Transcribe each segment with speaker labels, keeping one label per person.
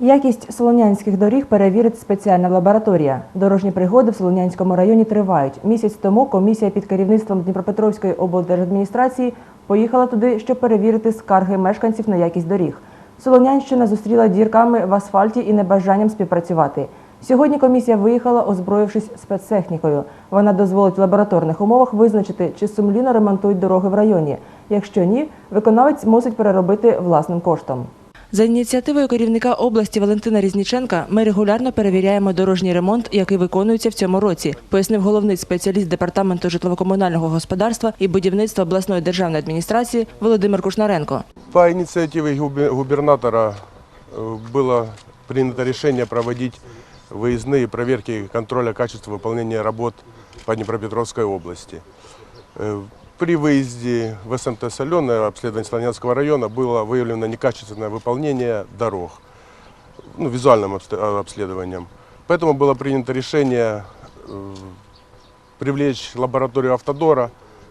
Speaker 1: Якість солонянських доріг перевірить спеціальна лабораторія. Дорожні пригоди в Солонянському районі тривають. Місяць тому комісія під керівництвом Дніпропетровської облдержадміністрації поїхала туди, щоб перевірити скарги мешканців на якість доріг. Солонянщина зустріла дірками в асфальті і небажанням співпрацювати. Сьогодні комісія виїхала, озброївшись спецтехнікою. Вона дозволить в лабораторних умовах визначити, чи сумлінно ремонтують дороги в районі. Якщо ні, виконавець мусить переробити власним коштом. За ініціативою керівника області Валентина Різніченка ми регулярно перевіряємо дорожній ремонт, який виконується в цьому році, пояснив головний спеціаліст департаменту житлово-комунального господарства і будівництва обласної державної адміністрації Володимир Кушнаренко.
Speaker 2: По инициативе губе- губернатора э, было принято решение проводить выездные проверки контроля качества выполнения работ по Днепропетровской области. Э, При выезде в СМТ «Соленое» обследование Слонянского района было выявлено некачественное выполнение дорог, ну, визуальным а, обследованием. Поэтому было принято решение э, привлечь лабораторию автодора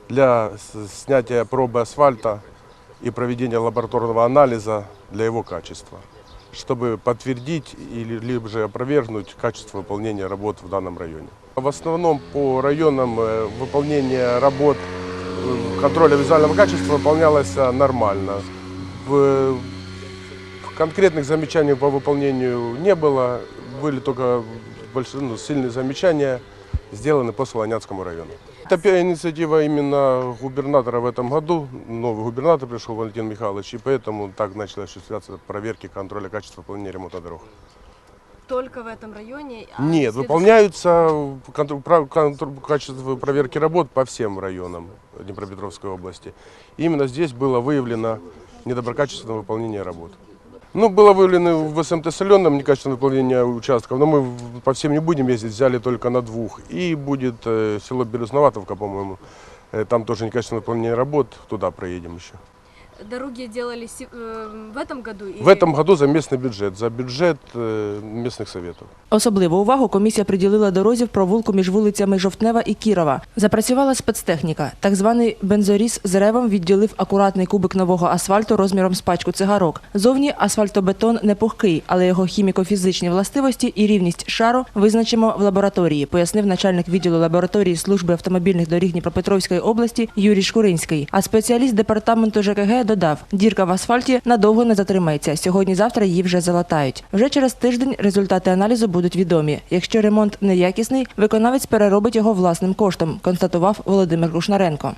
Speaker 2: для снятия пробы асфальта и проведения лабораторного анализа для его качества, чтобы подтвердить или либо же опровергнуть качество выполнения работ в данном районе. В основном по районам э, выполнение работ э, контроля визуального качества выполнялось э, нормально. В конкретных замечаний по выполнению не было, были только большие, ну, сильные замечания сделаны по Солонянскому району. Это инициатива именно губернатора в этом году. Новый губернатор пришел, Валентин Михайлович, и поэтому так начали осуществляться проверки контроля качества выполнения ремонта дорог.
Speaker 3: Только в этом районе? а
Speaker 2: Нет, выполняются контр- прав- контр- качество проверки работ по всем районам Днепропетровской области. Именно здесь было выявлено недоброкачественное выполнение работ. Ну, было выявлено в СМТ соленом некачественное выполнение участков, но мы по всем не будем ездить, взяли только на двух. И будет э, село Березноватовка, по-моему, Э, там тоже некачественное выполнение работ, туда проедем еще.
Speaker 3: Дороги делали се- э, в этом году?
Speaker 2: В этом году за местный бюджет, за бюджет э, местных советов.
Speaker 1: Особливу увагу комісія приділила дорозі в провулку між вулицями Жовтнева і Кірова. Запрацювала спецтехніка. Так званий бензоріз з ревом відділив акуратний кубик нового асфальту розміром з пачку цигарок. Зовні асфальтобетон не пухкий, але його хіміко-фізичні властивості і рівність шару визначимо в лабораторії, пояснив начальник відділу лабораторії служби автомобільних доріг Дніпропетровської області Юрій Шкуринський. А спеціаліст департаменту ЖКГ додав: дірка в асфальті надовго не затримається. Сьогодні-завтра її вже залатають. Вже через тиждень результати аналізу будуть відомі. Якщо ремонт неякісний, виконавець переробить його власним коштом, констатував Володимир Кушнаренко.